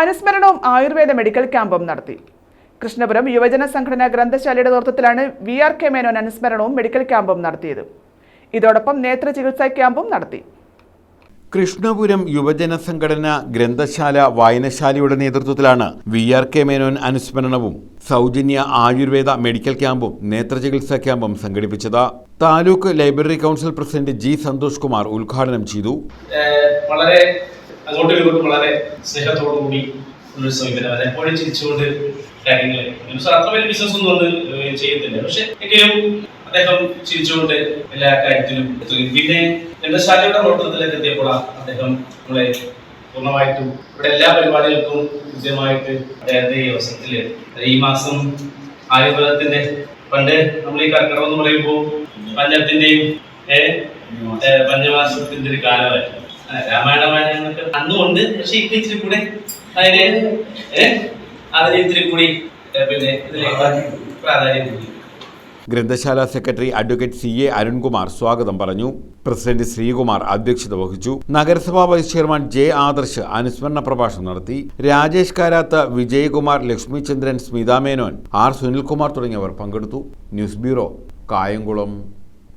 അനുസ്മരണവും Ayurveda medical ക്യാമ്പും നടത്തി. കൃഷ്ണപുരം യുവജന സംഘടനാ ഗ്രന്ഥശാലയുടെ നേതൃത്വത്തിലാണ് വി ആർ കെ മേനോൻ അനുസ്മരണവും മെഡിക്കൽ ക്യാമ്പും നടത്തിയത്. ഇതോടൊപ്പം നേത്ര ചികിത്സാ ക്യാമ്പും നടത്തി. കൃഷ്ണപുരം യുവജന സംഘടന ഗ്രന്ഥശാല വായനശാലയുടെ നേതൃത്വത്തിലാണ് വി ആർ കെ മേനോൻ അനുസ്മരണവും സൗജന്യ ആയുർവേദ മെഡിക്കൽ ക്യാമ്പും നേത്ര ചികിത്സാ ക്യാമ്പും സംഘടിപ്പിച്ചത്. Taluk library council president G Santhosh Kumar ഉദ്ഘാടനം ചെയ്തു. വളരെ അങ്ങോട്ടും ഇങ്ങോട്ടും വളരെ സ്നേഹത്തോടു കൂടി ഒരു സമീപനം. അത് എപ്പോഴും ചിരിച്ചുകൊണ്ട് കാര്യങ്ങൾ അത്ര വലിയ ബിസിനസ് ഒന്നും അത് ചെയ്യത്തില്ല. പക്ഷെ എങ്കിലും അദ്ദേഹം ചിരിച്ചുകൊണ്ട് എല്ലാ കാര്യത്തിലും പിന്നെ രംഗശാലയുടെ പ്രവർത്തനത്തിലേക്ക് എത്തിയപ്പോൾ അദ്ദേഹം നമ്മളെ പൂർണമായിട്ടും ഇവിടെ എല്ലാ പരിപാടികൾക്കും കൃത്യമായിട്ട് അദ്ദേഹത്തെ ഈ അവസരത്തിൽ ഈ മാസം ആയുർവേദത്തിന്റെ പണ്ട് നമ്മൾ ഈ കർക്കിടകം എന്ന് പറയുമ്പോൾ പഞ്ചത്തിന്റെയും പഞ്ചമാസത്തിന്റെ ഒരു കാലമായിരുന്നു. രാമായണ വായനകളൊക്കെ അന്നുകൊണ്ട് പക്ഷെ ഇപ്പൊ ഇച്ചിരി കൂടെ അതിന് അതിന് ഇത്തിരി കൂടി പിന്നെ പ്രാധാന്യം ഗ്രന്ഥശാല secretary advocate C A Arunkumar സ്വാഗതം പറഞ്ഞു. പ്രസിഡന്റ് ശ്രീകുമാർ അധ്യക്ഷത വഹിച്ചു. നഗരസഭാ വൈസ് ചെയർമാൻ ജെ ആദർശ് അനുസ്മരണ പ്രഭാഷണം നടത്തി. രാജേഷ് കാരാത്ത് വിജയകുമാർ ലക്ഷ്മിചന്ദ്രൻ സ്മിത മേനോൻ ആർ സുനിൽകുമാർ തുടങ്ങിയവർ പങ്കെടുത്തു. News bureau Kayamkulam.